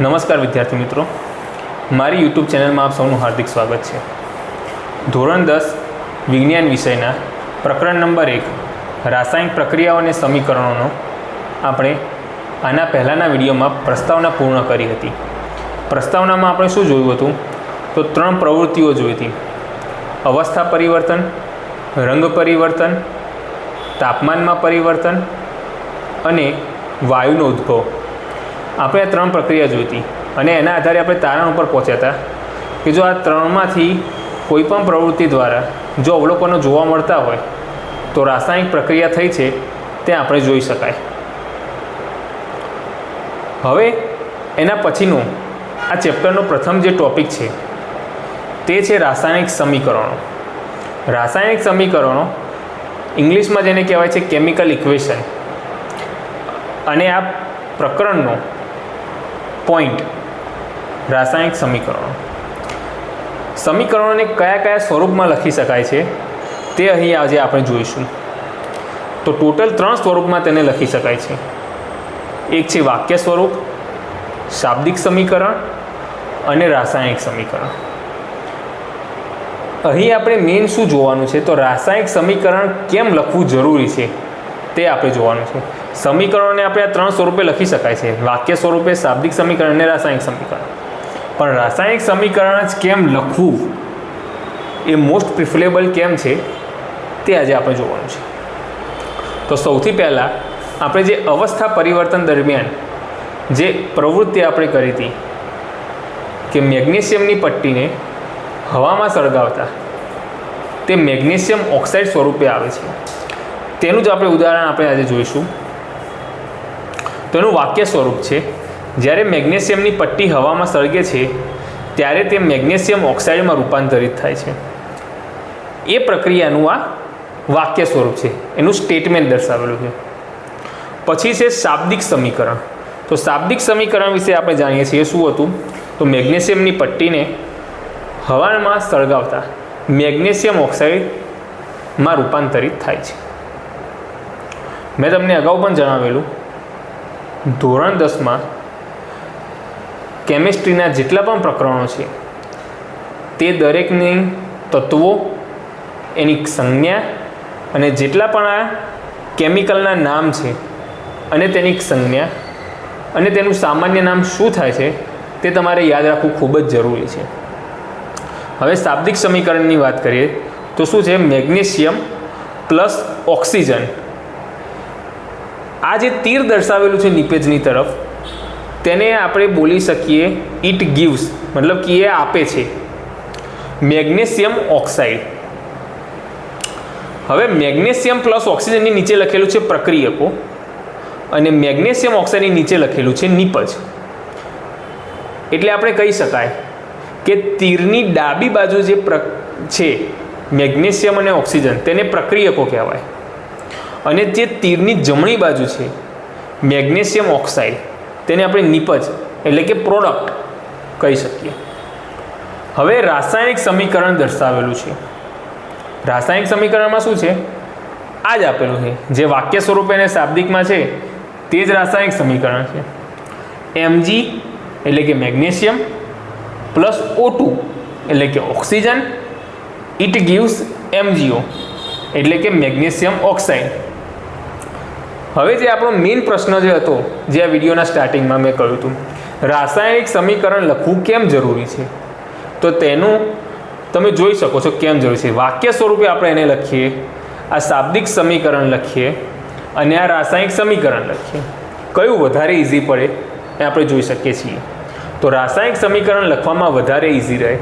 નમસ્કાર વિદ્યાર્થી મિત્રો. મારી યુટ્યુબ ચેનલમાં આપ સૌનું હાર્દિક સ્વાગત છે. ધોરણ દસ, વિજ્ઞાન વિષયના પ્રકરણ નંબર એક, રાસાયણિક પ્રક્રિયાઓ અને સમીકરણોનો આપણે આના પહેલાંના વિડીયોમાં પ્રસ્તાવના પૂર્ણ કરી હતી. પ્રસ્તાવનામાં આપણે શું જોયું હતું? તો ત્રણ પ્રવૃત્તિઓ જોઈ હતી. અવસ્થા પરિવર્તન, રંગ પરિવર્તન, તાપમાનમાં પરિવર્તન અને વાયુનો ઉદ્ભવ. આપણે આ ત્રણ પ્રક્રિયા જોઈ હતી. અને એના આધારે આપણે તારણ ઉપર પહોંચ્યા હતા કે જો આ ત્રણમાંથી કોઈ પણ પ્રવૃત્તિ દ્વારા જો અવલોકનો જોવા મળતા હોય, તો રાસાયણિક પ્રક્રિયા થઈ છે, તે આપણે જોઈ શકાય. હવે એના પછીનું આ ચેપ્ટરનો પ્રથમ જે ટોપિક છે, તે છે રાસાયણિક સમીકરણો. રાસાયણિક સમીકરણો ઇંગ્લિશમાં જેને કહેવાય છે કેમિકલ ઇક્વેશન. અને આ પ્રકરણનો પોઈન્ટ. રાસાયણિક સમીકરણો. સમીકરણોને કયા કયા સ્વરૂપમાં લખી શકાય છે? તે અહીં આજે આપણે જોઈશું. તો ટોટલ ત્રણ સ્વરૂપમાં તેને લખી શકાય છે. એક છે વાક્ય સ્વરૂપ, શાબ્દિક સમીકરણ અને રાસાયણિક સમીકરણ. અહીં આપણે મેઇન શું જોવાનું છે? તો રાસાયણિક સમીકરણ કેમ લખવું જરૂરી છે? તે આપણે જોવાનું છે. સમીકરણોને આપણે આ ત્રણ સ્વરૂપે લખી શકાય છે. વાક્ય સ્વરૂપે શાબ્દિક સમીકરણ અને રાસાયણિક સમીકરણ. પણ રાસાયણિક સમીકરણ જ કેમ લખવું એ મોસ્ટ પ્રિફરેબલ કેમ છે? તે આજે આપણે જોવાનું છે. તો સૌથી પહેલાં આપણે જે અવસ્થા પરિવર્તન દરમિયાન જે પ્રવૃત્તિ આપણે કરી હતી કે મેગ્નેશિયમની પટ્ટીને હવામાં સળગાવતા, તે મેગ્નેશિયમ ઓક્સાઇડ સ્વરૂપે આવે છે. તેનું જ આપણે ઉદાહરણ આપણે આજે જોઈશું. તેનું વાક્ય સ્વરૂપ છે. જ્યારે મેગ્નેશિયમની પટ્ટી હવામાં સળગે છે, ત્યારે તે મેગ્નેશિયમ ઓક્સાઇડમાં રૂપાંતરિત થાય છે. એ પ્રક્રિયાનું આ વાક્ય સ્વરૂપ છે. એનું સ્ટેટમેન્ટ દર્શાવેલું છે. પછી છે શાબ્દિક સમીકરણ. તો શાબ્દિક સમીકરણ વિશે આપણે જાણીએ છીએ શું હતું? તો મેગ્નેશિયમની પટ્ટીને હવામાં સળગાવતા મેગ્નેશિયમ ઓક્સાઇડમાં રૂપાંતરિત થાય છે. મેં તમને અગાઉ પણ જણાવેલું ધોરણ દસમાં કેમિસ્ટ્રીના જેટલા પણ પ્રકરણો છે, તે દરેકની તત્વો, એની સંજ્ઞા અને જેટલા પણ આ કેમિકલના નામ છે અને તેની સંજ્ઞા અને તેનું સામાન્ય નામ શું થાય છે, તે તમારે યાદ રાખવું ખૂબ જ જરૂરી છે. હવે શાબ્દિક સમીકરણની વાત કરીએ, તો શું છે? Magnesium plus oxygen. આ જે તીર દર્શાવેલું છે નીપેજની તરફ, તેને આપણે બોલી શકીએ ઇટ ગીવ્સ, મતલબ કે એ આપે છે. Magnesium oxide. હવે મેગ્નેશિયમ પ્લસ ઓક્સિજનની નીચે લખેલું છે પ્રક્રિયકો અને મેગ્નેશિયમ ઓક્સાઇડની નીચે લખેલું છે નિપજ. એટલે આપણે કહી શકાય કે તીરની ડાબી બાજુ જે પ્ર, છે, મેગ્નેશિયમ અને ઓક્સિજન, તેને પ્રક્રિયકો કહેવાય. અને જે તીરની જમણી બાજુ છે, મેગ્નેશિયમ ઓક્સાઇડ, તેને આપણે નિપજ એટલે કે પ્રોડક્ટ કહી શકીએ. હવે રાસાયણિક સમીકરણ દર્શાવેલું છે. રાસાયણિક સમીકરણમાં શું છે? આ જ આપેલું છે. જે વાક્ય સ્વરૂપે અને શાબ્દિકમાં છે, તે જ રાસાયણિક સમીકરણ છે. એમજી એટલે કે મેગ્નેશિયમ, પ્લસ ઓ એટલે કે ઓક્સિજન ઇટ ગીવ્સ એમજીઓ એટલે કે મેગ્નેશિયમ ઓક્સાઇડ. હવે જે આપણો મેઇન પ્રશ્ન જે હતો, જે આ વિડીયોના સ્ટાર્ટિંગમાં મેં કહ્યું હતું, રાસાયણિક સમીકરણ લખવું કેમ જરૂરી છે? તો તેનું તમે જોઈ શકો છો કેમ જરૂરી છે. વાક્ય સ્વરૂપે આપણે એને લખીએ, આ શાબ્દિક સમીકરણ લખીએ અને આ રાસાયણિક સમીકરણ લખીએ. કયું વધારે ઇઝી પડે એ આપણે જોઈ શકીએ છીએ. તો રાસાયણિક સમીકરણ લખવામાં વધારે ઇઝી રહે.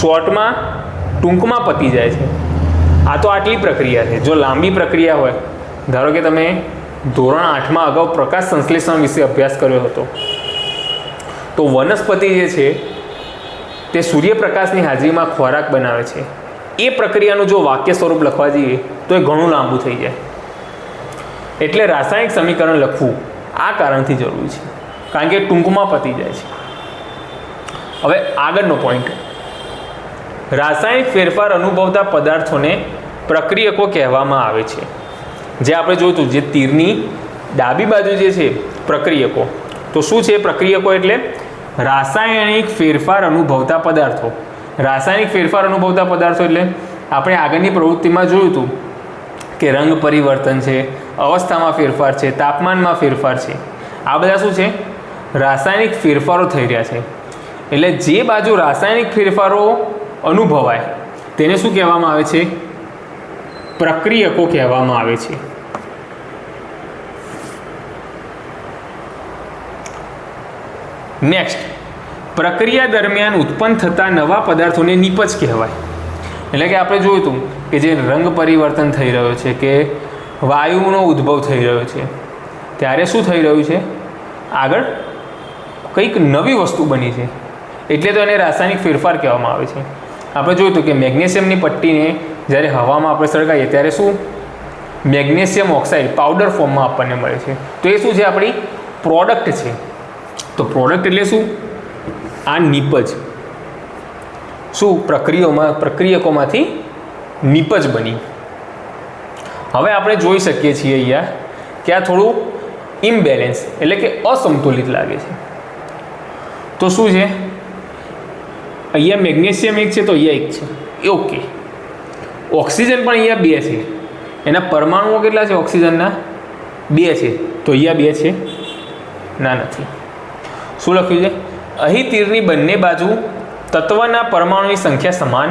શોર્ટમાં ટૂંકમાં પતી જાય છે. આ તો આટલી પ્રક્રિયા છે. જો લાંબી પ્રક્રિયા હોય ધારો કે તમે ધોરણ આઠમાં અગાઉ પ્રકાશ સંશ્લેષણ વિશે અભ્યાસ કર્યો હતો, તો વનસ્પતિ જે છે, તે સૂર્યપ્રકાશની હાજરીમાં ખોરાક બનાવે છે. એ પ્રક્રિયાનું જો વાક્ય સ્વરૂપ લખવા જઈએ, તો એ ઘણું લાંબુ થઈ જાય. એટલે રાસાયણિક સમીકરણ લખવું આ કારણથી જરૂરી છે, કારણ કે ટૂંકમાં પતી જાય છે. હવે આગળનો પોઈન્ટ રાસાયણિક ફેરફાર અનુભવતા પદાર્થોને પ્રક્રિયકો કહેવામાં આવે છે. જે આપણે જોયું જે તીરની ડાબી બાજુ જે છે, પ્રક્રિયકો. તો શું છે પ્રક્રિયકો એટલે? રાસાયણિક ફેરફાર અનુભવતા પદાર્થો. રાસાયણિક ફેરફાર અનુભવતા પદાર્થો એટલે આપણે આગળની પ્રવૃત્તિમાં જોયું હતું કે રંગ પરિવર્તન છે, અવસ્થામાં ફેરફાર છે, તાપમાનમાં ફેરફાર છે. આ બધા શું છે? રાસાયણિક ફેરફારો થઈ રહ્યા છે. એટલે જે બાજુ રાસાયણિક ફેરફારો અનુભવાય, તેને શું કહેવામાં આવે છે? પ્રક્રિયકો કહેવામાં આવે છે? નેક્સ્ટ પ્રક્રિયા દરમિયાન ઉત્પન્ન થતા નવા પદાર્થોને નિપજ કહેવાય. એટલે કે આપણે જોયું હતું કે જે રંગ પરિવર્તન થઈ રહ્યો છે કે વાયુનો ઉદ્ભવ થઈ રહ્યો છે. ત્યારે શું થઈ રહ્યું છે? આગળ કંઈક નવી વસ્તુ બની છે. એટલે તો એને રાસાયણિક ફેરફાર કહેવામાં આવે છે. આપણે જોયું હતું કે મેગ્નેશિયમની પટ્ટીને જ્યારે હવામાં આપણે સળગાવીએ ત્યારે શું? મેગ્નેશિયમ ઓક્સાઇડ પાવડર ફોર્મમાં આપણને મળે છે. તો એ શું છે? આપણી પ્રોડક્ટ છે. તો પ્રોડક્ટ એટલે શું? આ નિપજ. શું? પ્રક્રિયાઓમાં, પ્રક્રિયકોમાંથી નિપજ બની. હવે આપણે જોઈ શકીએ છીએ અહીંયા કે આ થોડું ઇમ્બેલેન્સ એટલે કે અસંતુલિત લાગે છે. તો શું છે? અહીંયા મેગ્નેશિયમ એક છે તો અહીંયા એક છે. ઓકે. ઓક્સિજન પણ અહીંયા બે છે. એના પરમાણુઓ કેટલા છે ઓક્સિજનના? બે છે. તો અહીંયા બે છે. ના, નથી. શું લખ્યું છે? અહીં તીરની બંને બાજુ તત્વના પરમાણુની સંખ્યા સમાન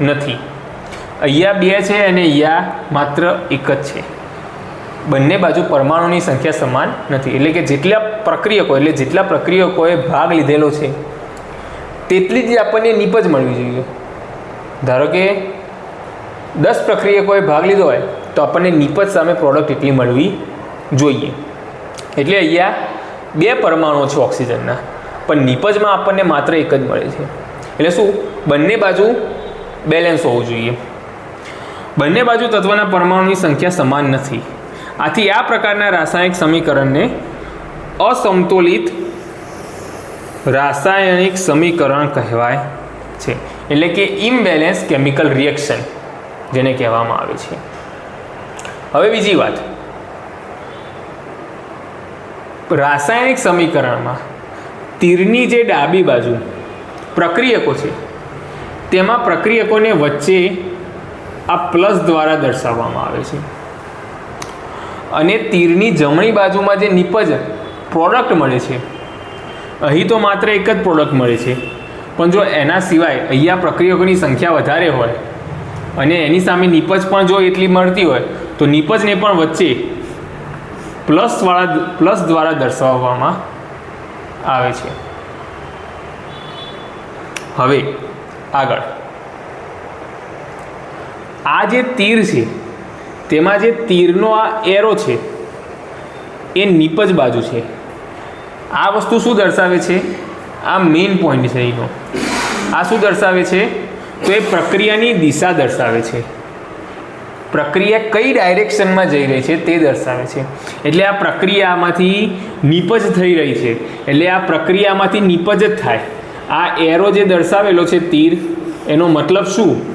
નથી. અહીંયા બે છે અને અહીંયા માત્ર એક જ છે. બંને બાજુ પરમાણુની સંખ્યા સમાન નથી. એટલે કે જેટલા પ્રક્રિયકો, એટલે જેટલા પ્રક્રિયકોએ ભાગ લીધેલો છે તેટલી જ આપણને નીપજ મળવી જોઈએ. ધારો કે દસ પ્રક્રિયકોએ ભાગ લીધો હોય, તો આપણને નીપજ સામે પ્રોડક્ટ એટલી મળવી જોઈએ. એટલે અહીંયા બે પરમાણુઓ છે ઓક્સિજનના, પણ નીપજમાં આપણને માત્ર એક જ મળે છે. એટલે શું? બંને બાજુ બેલેન્સ હોવું જોઈએ. બંને બાજુ તત્વના પરમાણુની સંખ્યા સમાન નથી. આથી આ પ્રકારના રાસાયણિક સમીકરણને અસમતોલિત રાસાયણિક સમીકરણ કહેવાય છે. એટલે કે ઇમ્બેલેન્સ કેમિકલ રિએક્શન જેને કહેવામાં આવે છે. હવે બીજી વાત. રાસાયણિક સમીકરણમાં તીરની જે ડાબી બાજુ પ્રક્રિયકો છે, તેમાં પ્રક્રિયકોને વચ્ચે આ પ્લસ દ્વારા દર્શાવવામાં આવે છે. અને તીરની જમણી બાજુમાં જે નિપજ પ્રોડક્ટ મળે છે અહીં તો માત્ર એક જ પ્રોડક્ટ મળે છે. પણ જો એના સિવાય અહીંયા પ્રક્રિયકોની સંખ્યા વધારે હોય અને એની સામે નિપજ પણ જો એટલી મળતી હોય, તો નિપજને પણ વચ્ચે પ્લસવાળા પ્લસ દ્વારા દર્શાવવામાં આવે છે. હવે આગળ. આ જે તીર છે, તેમાં જે તીરનો આ એરો છે, એ નીપજ બાજુ છે. આ વસ્તુ શું દર્શાવે છે? આ મેઇન પોઈન્ટ છે એનો. આ શું દર્શાવે છે? તો એ પ્રક્રિયાની દિશા દર્શાવે છે. પ્રક્રિયા કઈ ડાયરેક્શનમાં જઈ રહી છે તે દર્શાવે છે. એટલે આ પ્રક્રિયામાંથી નિપજ થઈ રહી છે. એટલે આ પ્રક્રિયામાંથી નિપજ જ થાય. આ એરો જે દર્શાવેલો છે તીર, એનો મતલબ શું?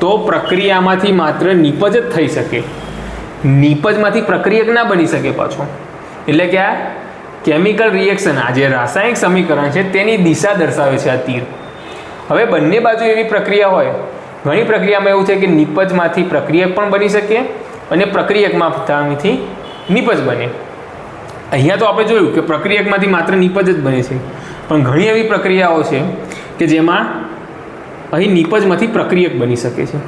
તો પ્રક્રિયામાંથી માત્ર નિપજ જ થઈ શકે. નિપજમાંથી પ્રક્રિયક ના બની શકે પાછો. એટલે કે આ કેમિકલ રિએક્શન આ જે રાસાયણિક સમીકરણ છે તેની દિશા દર્શાવે છે આ તીર. હવે બંને બાજુ એવી પ્રક્રિયા હોય, ઘણી પ્રક્રિયામાં એવું છે કે નિપજમાંથી પ્રક્રિયક પણ બની શકે અને પ્રક્રિયકમાંથી નિપજ બને. અહીંયા તો આપણે જોયું કે પ્રક્રિયકમાંથી માત્ર નિપજ જ બને છે. પણ ઘણી એવી પ્રક્રિયાઓ છે કે જેમાં અહીં નિપજમાંથી પ્રક્રિયક બની શકે છે.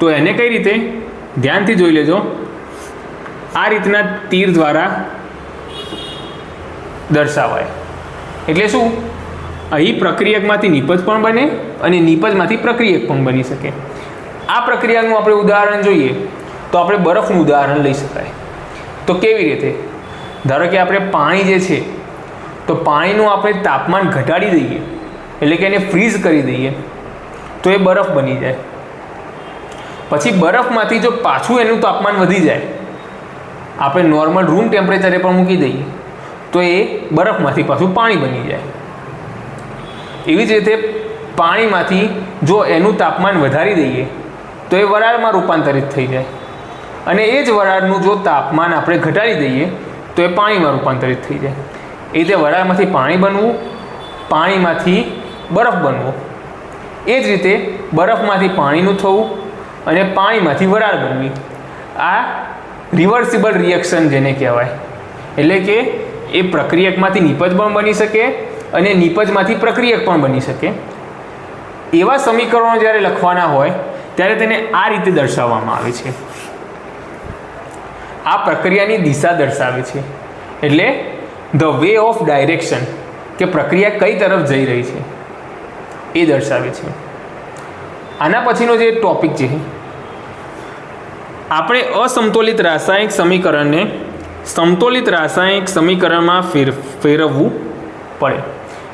તો એને કઈ રીતે? ધ્યાનથી જોઈ લેજો. આ રીતના તીર દ્વારા દર્શાવાય. એટલે શું? અહીં પ્રક્રિયકમાંથી નિપજ પણ બને અને નિપજમાંથી પ્રક્રિયક પણ બની શકે. આ પ્રક્રિયાનું આપણે ઉદાહરણ જોઈએ તો આપણે બરફનું ઉદાહરણ લઈ શકાય. તો કેવી રીતે? ધારો કે આપણે પાણી જે છે, તો પાણીનું આપણે તાપમાન ઘટાડી દઈએ, એટલે કે એને ફ્રીઝ કરી દઈએ, તો એ બરફ બની જાય. પછી બરફમાંથી જો પાછું એનું તાપમાન વધી જાય, આપણે નોર્મલ રૂમ ટેમ્પરેચરે પણ મૂકી દઈએ. તો એ બરફમાંથી પાછું પાણી બની જાય. એવી જ રીતે પાણીમાંથી જો એનું તાપમાન વધારી દઈએ, તો એ વરાળમાં રૂપાંતરિત થઈ જાય. અને એ જ વરાળનું જો તાપમાન આપણે ઘટાડી દઈએ, તો એ પાણીમાં રૂપાંતરિત થઈ જાય. એ રીતે વરાળમાંથી પાણી બનવું, પાણીમાંથી બરફ બનવો. એ જ રીતે બરફમાંથી પાણીનું થવું અને પાણીમાંથી વરાળ બનવી. આ રિવર્સિબલ રિએક્શન જેને કહેવાય. એટલે કે એ પ્રક્રિયકમાંથી નિપજ પણ બની શકે અને નિપજમાંથી પ્રક્રિયક પણ બની શકે. એવા સમીકરણો જ્યારે લખવાના હોય, ત્યારે તેને આ રીતે દર્શાવવામાં આવે છે. આ પ્રક્રિયાની દિશા દર્શાવે છે. એટલે ધ વે ઓફ ડાયરેક્શન, કે પ્રક્રિયા કઈ તરફ જઈ રહી છે, એ દર્શાવે છે. આના પછીનો જે ટોપિક છે, આપણે અસમતોલિત રાસાયણિક સમીકરણને સમતોલિત રાસાયણિક સમીકરણમાં ફેર ફેરવવું પડે.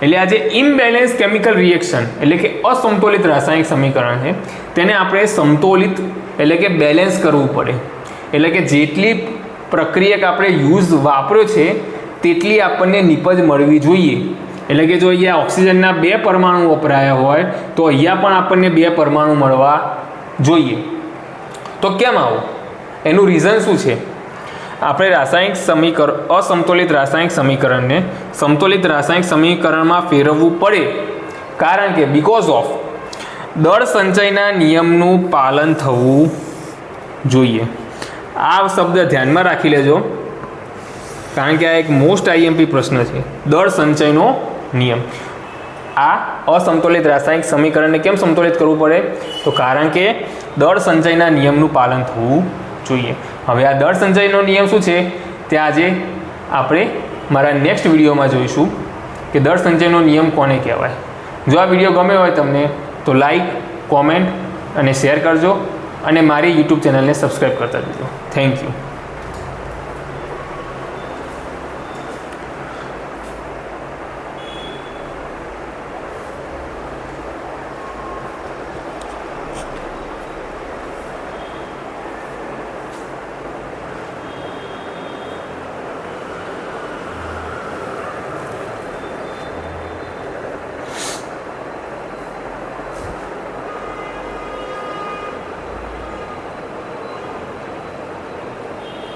એટલે આ જે ઇમ્બેલેન્સ કેમિકલ રિએક્શન એટલે કે અસમતોલિત રાસાયણિક સમીકરણ છે, તેને આપણે સમતોલિત એટલે કે બેલેન્સ કરવું પડે. એટલે કે જેટલી પ્રક્રિયક આપણે યુઝ વાપર્યો છે, તેટલી આપણને નિપજ મળવી જોઈએ. એટલે કે જો અહીંયા ઓક્સિજનના બે પરમાણુ વપરાયા હોય, તો અહીંયા પણ આપણને બે પરમાણુ મળવા જોઈએ. તો કેમ આવું? એનું રીઝન શું છે? આપણે રાસાયણિક સમીકરણ અસમતોલિત રાસાયણિક સમીકરણને સમતોલિત રાસાયણિક સમીકરણમાં ફેરવવું પડે. કારણ કે બિકોઝ ઓફ દળ સંચયના નિયમનું પાલન થવું જોઈએ. આ શબ્દ ધ્યાનમાં રાખી લેજો. કારણ કે આ એક મોસ્ટ આઈએમપી પ્રશ્ન છે. દળ સંચયનો નિયમ. આ અસંતુલિત રાસાયણિક સમીકરણને કેમ સમતુલિત કરવું પડે? તો કારણ કે દળ સંચયના નિયમનું પાલન થવું જોઈએ. હવે આ દળ સંચયનો નિયમ શું છે? તે આજે આપણે મારા નેક્સ્ટ વિડીયોમાં જોઈશું કે દળ સંચયનો નિયમ કોને કહેવાય. જો આ વીડિયો ગમે હોય તમને તો લાઈક કોમેન્ટ અને શેર કરજો અને મારી યુટ્યુબ ચેનલને સબસ્ક્રાઈબ કરતા જજો. Thank you